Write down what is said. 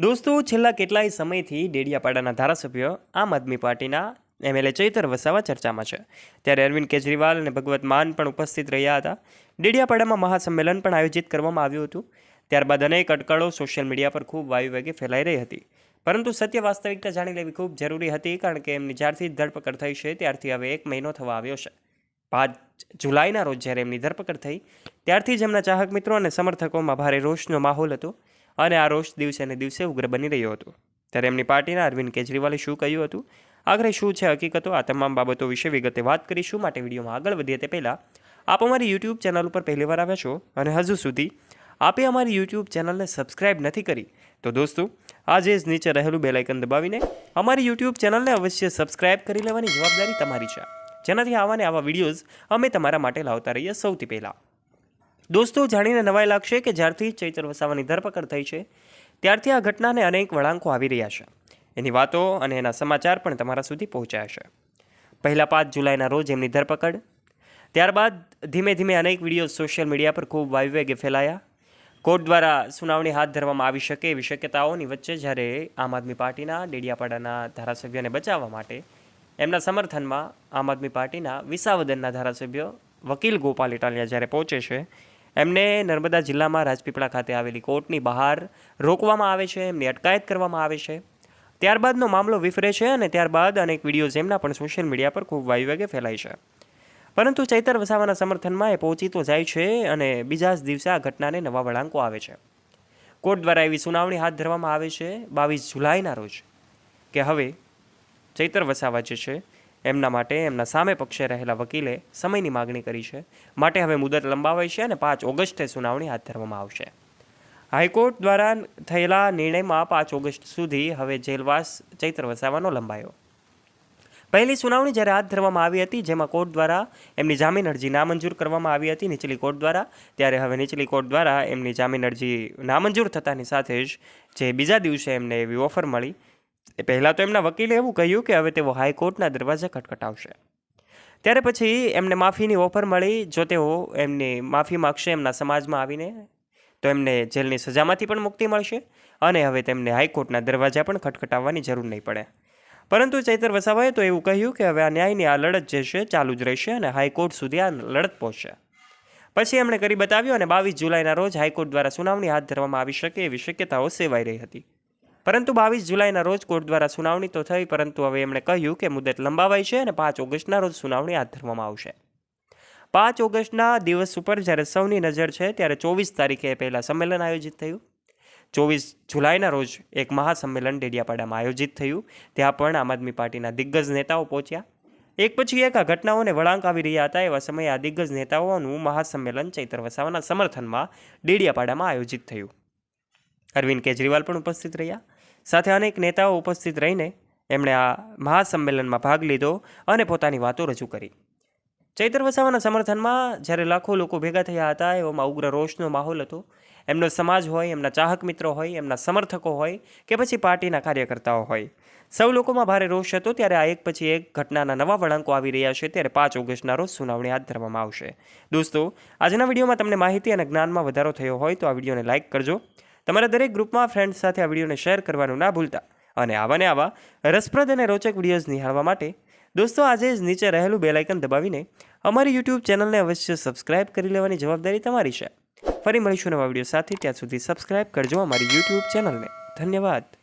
દોસ્તો, છેલ્લા કેટલાય સમયથી ડેડિયાપાડાના ધારાસભ્ય આમ આદમી પાર્ટીના એમએલએ ચૈતર વસાવા ચર્ચામાં છે. ત્યારે અરવિંદ કેજરીવાલ અને ભગવત માન પણ ઉપસ્થિત રહ્યા હતા. ડેડિયાપાડામાં મહાસંમેલન પણ આયોજિત કરવામાં આવ્યું હતું. ત્યારબાદ અનેક અટકળો સોશિયલ મીડિયા પર ખૂબ વાયુ વેગે ફેલાઈ રહી હતી. પરંતુ સત્ય વાસ્તવિકતા જાણી લેવી ખૂબ જરૂરી હતી, કારણ કે એમની જ્યારથી ધરપકડ થઈ છે, ત્યારથી હવે એક મહિનો થવા આવ્યો છે. પાંચ જુલાઈના રોજ જ્યારે એમની ધરપકડ થઈ, ત્યારથી જ એમના ચાહક મિત્રો અને સમર્થકોમાં ભારે રોષનો માહોલ હતો. અને આ રોષ દિવસે ને દિવસે ઉગ્ર બની રહ્યો હતો. ત્યારે એમની પાર્ટીના અરવિંદ કેજરીવાલે શું કહ્યું હતું? આખરે શું છે હકીકતો? આ તમામ બાબતો વિશે વિગતે વાત કરીશું માટે વિડીયોમાં આગળ વધીએ તે પહેલાં, આપ અમારી યુટ્યુબ ચેનલ ઉપર પહેલીવાર આવ્યા છો અને હજુ સુધી આપે અમારી યુટ્યુબ ચેનલને સબસ્ક્રાઇબ નથી કરી, તો દોસ્તો, આજે જ નીચે રહેલું બેલાઇકન દબાવીને અમારી યુટ્યુબ ચેનલને અવશ્ય સબસ્ક્રાઇબ કરી લેવાની જવાબદારી તમારી છે. જેનાથી આવાને આવા વિડીયોઝ અમે તમારા માટે લાવતા રહીએ સૌથી પહેલાં. દોસ્તો, જાણીને નવાઈ લાગશે કે જ્યારથી ચૈતર વસાવાની ધરપકડ થઈ છે, ત્યારથી આ ઘટનાને અનેક વળાંકો આવી રહ્યા છે. એની વાતો અને એના સમાચાર પણ તમારા સુધી પહોંચ્યા છે. પહેલાં પાંચ જુલાઈના રોજ એમની ધરપકડ, ત્યારબાદ ધીમે ધીમે અનેક વીડિયો સોશિયલ મીડિયા પર ખૂબ વાયુવેગે ફેલાયા. કોર્ટ દ્વારા સુનાવણી હાથ ધરવામાં આવી શકે એવી શક્યતાઓની વચ્ચે જ્યારે આમ આદમી પાર્ટીના ડેડિયાપાડાના ધારાસભ્યોને બચાવવા માટે એમના સમર્થનમાં આમ આદમી પાર્ટીના વિસાવદનના ધારાસભ્ય વકીલ ગોપાલ ઇટાલિયા જ્યારે પહોંચે છે એમને નર્મદા જિલ્લામાં રાજપીપળા ખાતે આવેલી કોર્ટની બહાર રોકવામાં આવે છે, એમની અટકાયત કરવામાં આવે છે. ત્યારબાદનો મામલો વિફરે છે અને ત્યારબાદ અનેક વિડીયોઝ એમના પણ સોશિયલ મીડિયા પર ખૂબ વાયુવેગે ફેલાય છે. પરંતુ ચૈતર વસાવાના સમર્થનમાં એ પહોંચી તો જાય છે અને બીજા જ દિવસે આ ઘટનાને નવા વળાંકો આવે છે. કોર્ટ દ્વારા એવી સુનાવણી હાથ ધરવામાં આવે છે, બાવીસ જુલાઈના રોજ. કે હવે ચૈતર વસાવા જે છે એમના માટે એમના સામે પક્ષે રહેલા વકીલે સમયની માગણી કરી છે. માટે હવે મુદત લંબાવાઈ છે અને પાંચ ઓગસ્ટે સુનાવણી હાથ ધરવામાં આવશે. હાઈકોર્ટ દ્વારા થયેલા નિર્ણયમાં પાંચ ઓગસ્ટ સુધી હવે જેલવાસ ચૈત્ર વસાવાનો લંબાયો. પહેલી સુનાવણી જ્યારે હાથ ધરવામાં આવી હતી, જેમાં કોર્ટ દ્વારા એમની જામીન અરજી નામંજૂર કરવામાં આવી હતી, નીચલી કોર્ટ દ્વારા, ત્યારે હવે નીચલી કોર્ટ દ્વારા એમની જામીન અરજી નામંજૂર થતાની સાથે જ જે બીજા દિવસે એમને એવી ઓફર મળી એ પહેલાં તો એમના વકીલે એવું કહ્યું કે હવે તેઓ હાઈકોર્ટના દરવાજા ખટખટાવશે. ત્યારે પછી એમને માફીની ઓફર મળી. જો તેઓ એમની માફી માગશે એમના સમાજમાં આવીને, તો એમને જેલની સજામાંથી પણ મુક્તિ મળશે અને હવે તેમને હાઈકોર્ટના દરવાજા પણ ખટખટાવવાની જરૂર નહીં પડે. પરંતુ ચૈતર વસાવાએ તો એવું કહ્યું કે હવે આ ન્યાયની આ લડત જે છે ચાલુ જ રહેશે અને હાઈકોર્ટ સુધી આ લડત પહોંચશે. પછી એમણે કરી બતાવ્યું અને બાવીસ જુલાઈના રોજ હાઈકોર્ટ દ્વારા સુનાવણી હાથ ધરવામાં આવી શકે એવી શક્યતાઓ સેવાઈ રહી હતી. પરંતુ બાવીસ જુલાઈના રોજ કોર્ટ દ્વારા સુનાવણી તો થઈ, પરંતુ હવે એમણે કહ્યું કે મુદત લંબાવાઈ છે અને પાંચ ઓગસ્ટના રોજ સુનાવણી હાથ ધરવામાં આવશે. પાંચ ઓગસ્ટના દિવસ ઉપર જ્યારે સૌની નજર છે, ત્યારે ચોવીસ તારીખે પહેલાં સંમેલન આયોજિત થયું. ચોવીસ જુલાઈના રોજ એક મહાસંમેલન ડેડિયાપાડામાં આયોજિત થયું. ત્યાં પણ આમ આદમી પાર્ટીના દિગ્ગજ નેતાઓ પહોંચ્યા. એક પછી એક આ ઘટનાઓને વળાંક આવી રહ્યા હતા, એવા સમયે આ દિગ્ગજ નેતાઓનું મહાસંમેલન ચૈત્ર વસાવાના સમર્થનમાં ડેડિયાપાડામાં આયોજિત થયું. અરવિંદ કેજરીવાલ પણ ઉપસ્થિત રહ્યા. સાથે અનેક નેતાઓ ઉપસ્થિત રહીને એમણે આ મહાસંમેલનમાં ભાગ લીધો અને પોતાની વાતો રજૂ કરી. ચૈત્ર વસાવાના સમર્થનમાં જ્યારે લાખો લોકો ભેગા થયા હતા, એવામાં ઉગ્ર રોષનો માહોલ હતો. એમનો સમાજ હોય, એમના ચાહક મિત્રો હોય, એમના સમર્થકો હોય કે પછી પાર્ટીના કાર્યકર્તાઓ હોય. સૌ લોકોમાં ભારે રોષ હતો ત્યારે આ એક પછી એક ઘટનાના નવા વળાંકો આવી રહ્યા છે ત્યારે પાંચ ઓગસ્ટના રોજ સુનાવણી હાથ ધરવામાં આવશે. દોસ્તો, આજના વિડીયોમાં તમને માહિતી અને જ્ઞાનમાં વધારો થયો હોય તો આ વિડીયોને લાઇક કરજો. તમારા દરેક ગ્રુપમાં ફ્રેન્ડ્સ સાથે આ વિડીયોને શેર કરવાનું ના ભૂલતા. અને આવા ને આવા રસપ્રદ અને રોચક વિડીયોઝ નિહાળવા માટે દોસ્તો, આજે જ નીચે રહેલું બેલાઇકન દબાવીને અમારી યુટ્યુબ ચેનલને અવશ્ય સબસ્ક્રાઇબ કરી લેવાની જવાબદારી તમારી છે. ફરી મળીશું નવા વીડિયો સાથે. ત્યાં સુધી સબસ્ક્રાઇબ કરજો અમારી યુટ્યુબ ચેનલને ધન્યવાદ.